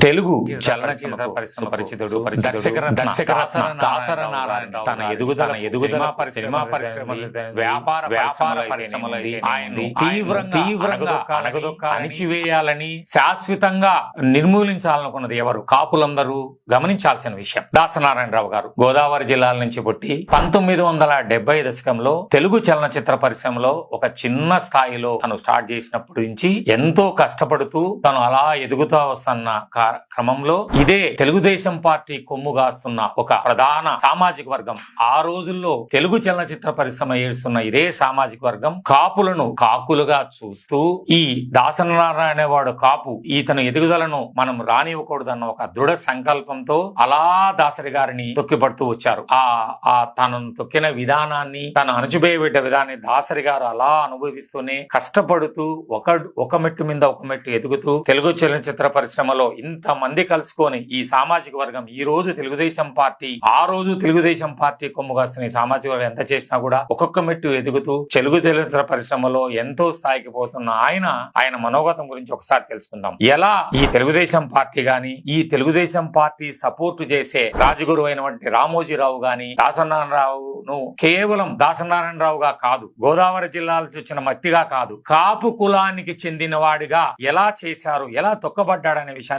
తెలుగు చలనచిత్ర పరిశ్రమ పరిచితుడు దర్శకరత్న తన ఎదుగుదల ఎదుగుదల సినిమా పరిశ్రమ వ్యాపార వ్యాపార పరిశ్రమలో ఆయన్ని తీవ్రంగా తీవ్రంగా అణగదొక్క అణిచివేయాలని శాశ్వతంగా నిర్మూలించాలనుకున్నది ఎవరు? కాపులందరూ గమనించాల్సిన విషయం. దాసనారాయణరావు గారు గోదావరి జిల్లాల నుంచి పుట్టి పంతొమ్మిది వందల డెబ్బై దశకంలో తెలుగు చలనచిత్ర పరిశ్రమలో ఒక చిన్న స్థాయిలో తను స్టార్ట్ చేసినప్పటి నుంచి ఎంతో కష్టపడుతూ తను అలా ఎదుగుతా వస్తున్న క్రమంలో ఇదే తెలుగుదేశం పార్టీ కొమ్ము కాస్తున్న ఒక ప్రధాన సామాజిక వర్గం. ఆ రోజుల్లో తెలుగు చలనచిత్ర పరిశ్రమ ఏడుస్తున్న ఇదే సామాజిక వర్గం కాపులను కాకులుగా చూస్తూ ఈ దాసనారాయణ వాడు కాపు ఈతను ఎదుగుదలను మనం రానివ్వకూడదన్న ఒక దృఢ సంకల్పంతో అలా దాసరి గారిని తొక్కిపడుతూ వచ్చారు. ఆ ఆ తనను తొక్కిన విధానాన్ని తను అణచివేయబడ్డ విధానాన్ని దాసరి గారు అలా అనుభవిస్తూనే కష్టపడుతూ ఒక ఒక మెట్టు మీద ఒక మెట్టు ఎదుగుతూ తెలుగు చలనచిత్ర పరిశ్రమలో ఇంత ఇంతమంది కలుసుకొని ఈ సామాజిక వర్గం ఈ రోజు తెలుగుదేశం పార్టీ ఆ రోజు తెలుగుదేశం పార్టీ కొమ్ము కాస్తున్న ఈ సామాజిక వర్గం ఎంత చేసినా కూడా ఒక్కొక్క మెట్టు ఎదుగుతూ తెలుగు చలనచిత్ర పరిశ్రమలో ఎంతో స్థాయికి పోతున్న ఆయన ఆయన మనోగతం గురించి ఒకసారి తెలుసుకుందాం. ఎలా ఈ తెలుగుదేశం పార్టీ గాని ఈ తెలుగుదేశం పార్టీ సపోర్ట్ చేసే రాజగురు అయినటువంటి రామోజీరావు గాని దాసనారాయణరావును కేవలం దాసనారాయణరావుగా కాదు గోదావరి జిల్లాలకు వచ్చిన మత్తిగా కాదు కాపు కులానికి చెందిన వాడిగా ఎలా చేశారు ఎలా తొక్కబడ్డాడనే విషయాన్ని